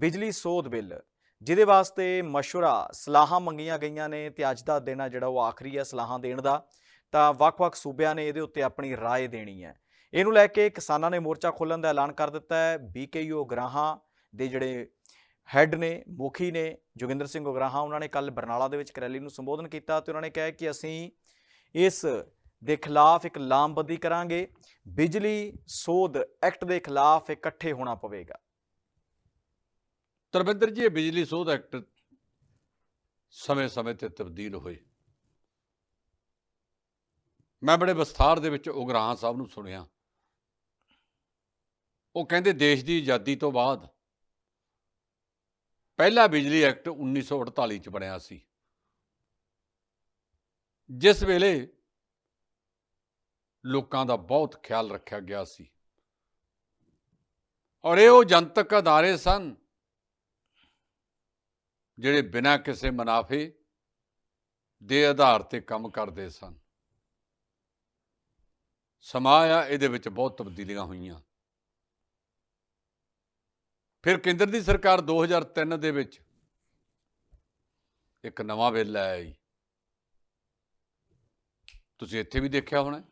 ਬਿਜਲੀ ਸੋਧ ਬਿੱਲ ਜਿਹਦੇ ਵਾਸਤੇ ਮਸ਼ਵਰਾ ਸਲਾਹਾਂ ਮੰਗੀਆਂ ਗਈਆਂ ਨੇ ਤੇ ਅੱਜ ਦਾ ਦਿਨ ਆ ਜਿਹੜਾ ਉਹ ਆਖਰੀ ਹੈ ਸਲਾਹਾਂ ਦੇਣ ਦਾ ਤਾਂ ਵੱਖ-ਵੱਖ ਸੂਬਿਆਂ ਨੇ ਇਹਦੇ ਉੱਤੇ ਆਪਣੀ رائے ਦੇਣੀ ਹੈ ਇਹਨੂੰ ਲੈ ਕੇ ਕਿਸਾਨਾਂ ਨੇ ਮੋਰਚਾ ਖੋਲ੍ਹਣ ਦਾ ਐਲਾਨ ਕਰ ਦਿੱਤਾ ਹੈ ਬੀਕੇਯੂ ਗਰਾਹਾਂ ਦੇ ਜਿਹੜੇ ਹੈੱਡ ਨੇ ਮੁਖੀ ਨੇ ਜੋਗਿੰਦਰ ਸਿੰਘ ਉਗਰਾਹਾਂ ਉਹਨਾਂ ਨੇ ਕੱਲ ਬਰਨਾਲਾ ਦੇ ਵਿੱਚ ਇੱਕ ਰੈਲੀ ਨੂੰ ਸੰਬੋਧਨ ਕੀਤਾ ਤੇ ਉਹਨਾਂ ਨੇ ਕਿਹਾ ਕਿ ਅਸੀਂ ਇਸ ਦੇ ਖਿਲਾਫ ਇੱਕ ਲਾਮਬੰਦੀ ਕਰਾਂਗੇ ਬਿਜਲੀ ਸੋਧ ਐਕਟ ਦੇ ਖਿਲਾਫ ਇਕੱਠੇ ਹੋਣਾ ਪਵੇਗਾ ਧਰਮਿੰਦਰ ਜੀ, ਇਹ ਬਿਜਲੀ ਸੋਧ ਐਕਟ ਸਮੇਂ-ਸਮੇਂ ਤੇ ਤਬਦੀਲ ਹੋਏ। ਮੈਂ ਬੜੇ ਵਿਸਥਾਰ ਦੇ ਵਿੱਚ ਉਗਰਾਹਾਂ ਸਾਹਿਬ ਨੂੰ ਸੁਣਿਆ। ਉਹ ਕਹਿੰਦੇ, ਦੇਸ਼ ਦੀ ਆਜ਼ਾਦੀ ਤੋਂ ਬਾਅਦ ਪਹਿਲਾ ਬਿਜਲੀ ਐਕਟ 1948 ਚ ਬਣਿਆ ਸੀ। ਜਿਸ ਵੇਲੇ ਲੋਕਾਂ ਦਾ ਬਹੁਤ ਖਿਆਲ ਰੱਖਿਆ ਗਿਆ ਸੀ। ਔਰ ਇਹ ਉਹ ਜਨਤਕ ਅਦਾਰੇ ਸਨ ਜਿਹੜੇ ਬਿਨਾਂ ਕਿਸੇ ਮੁਨਾਫੇ ਦੇ ਆਧਾਰ ਤੇ ਕੰਮ ਕਰਦੇ ਸਨ। ਸਮਾਂ ਆ, ਇਹਦੇ ਵਿੱਚ ਬਹੁਤ ਤਬਦੀਲੀਆਂ ਹੋਈਆਂ। ਫਿਰ ਕੇਂਦਰ ਦੀ ਸਰਕਾਰ 2003 ਦੇ ਵਿੱਚ ਇੱਕ ਨਵਾਂ ਬਿੱਲ ਆਇਆ ਤੁਸੀਂ ਇੱਥੇ ਵੀ ਦੇਖਿਆ ਹੋਣਾ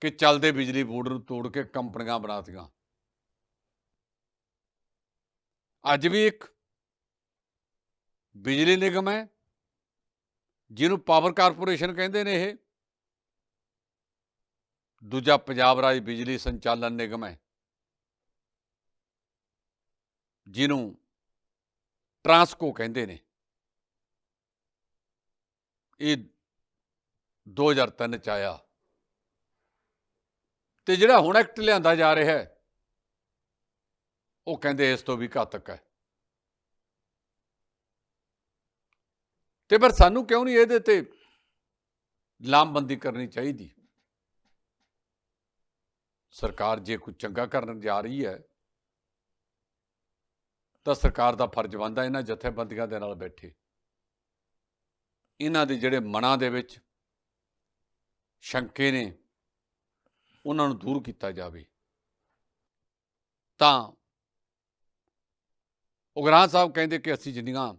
ਕਿ ਚੱਲਦੇ ਬਿਜਲੀ ਬੋਰਡ ਨੂੰ ਤੋੜ ਕੇ ਕੰਪਨੀਆਂ ਬਣਾਤੀਆਂ ਅੱਜ ਵੀ ਇੱਕ ਬਿਜਲੀ ਨਿਗਮ ਹੈ, ਜਿਹਨੂੰ ਪਾਵਰ ਕਾਰਪੋਰੇਸ਼ਨ ਕਹਿੰਦੇ ਨੇ ਇਹ। ਦੂਜਾ ਪੰਜਾਬ ਰਾਜ ਬਿਜਲੀ ਸੰਚਾਲਨ ਨਿਗਮ ਹੈ, ਜਿਹਨੂੰ ਟਰਾਂਸਕੋ ਕਹਿੰਦੇ ਨੇ। ਇਹ 2003 ਚ ਆਇਆ। ਤੇ ਜਿਹੜਾ ਹੁਣ ਐਕਟ ਲਿਆਂਦਾ ਜਾ ਰਿਹਾ ਹੈ ਉਹ ਕਹਿੰਦੇ ਇਸ ਤੋਂ ਵੀ ਘਾਤਕ ਹੈ ਤੇ ਪਰ ਸਾਨੂੰ ਕਿਉਂ ਨਹੀਂ ਇਹਦੇ ਤੇ ਲਾਮਬੰਦੀ ਕਰਨੀ ਚਾਹੀਦੀ? ਸਰਕਾਰ ਜੇ ਕੋਈ ਚੰਗਾ ਕਰਨ ਜਾ ਰਹੀ ਹੈ, ਤਾਂ ਸਰਕਾਰ ਦਾ ਫਰਜ਼ ਬਣਦਾ ਇਹਨਾਂ ਜਥੇਬੰਦੀਆਂ ਦੇ ਨਾਲ ਬੈਠੇ। ਇਹਨਾਂ ਦੇ ਜਿਹੜੇ ਮਨਾਂ ਦੇ ਵਿੱਚ ਸ਼ੰਕੇ ਨੇ, ਉਹਨਾਂ ਨੂੰ ਦੂਰ ਕੀਤਾ ਜਾਵੇ। ਤਾਂ ਉਗਰਾਹ ਸਾਹਿਬ ਕਹਿੰਦੇ ਕਿ ਅਸੀਂ ਜਿੰਨੀਆਂ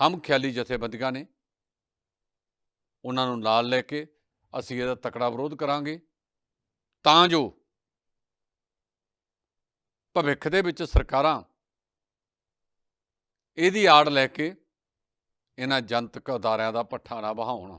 ਹਮ ਖਿਆਲੀ ਜਥੇਬੰਦੀਆਂ ਨੇ, ਉਹਨਾਂ ਨੂੰ ਨਾਲ ਲੈ ਕੇ ਅਸੀਂ ਇਹਦਾ ਤਕੜਾ ਵਿਰੋਧ ਕਰਾਂਗੇ, ਤਾਂ ਜੋ ਭਵਿੱਖ ਦੇ ਵਿੱਚ ਸਰਕਾਰਾਂ ਇਹਦੀ ਆੜ ਲੈ ਕੇ ਇਹਨਾਂ ਜਨਤਕ ਅਦਾਰਿਆਂ ਦਾ ਪੱਠਾ ਨਾ ਬਹਾਉਣ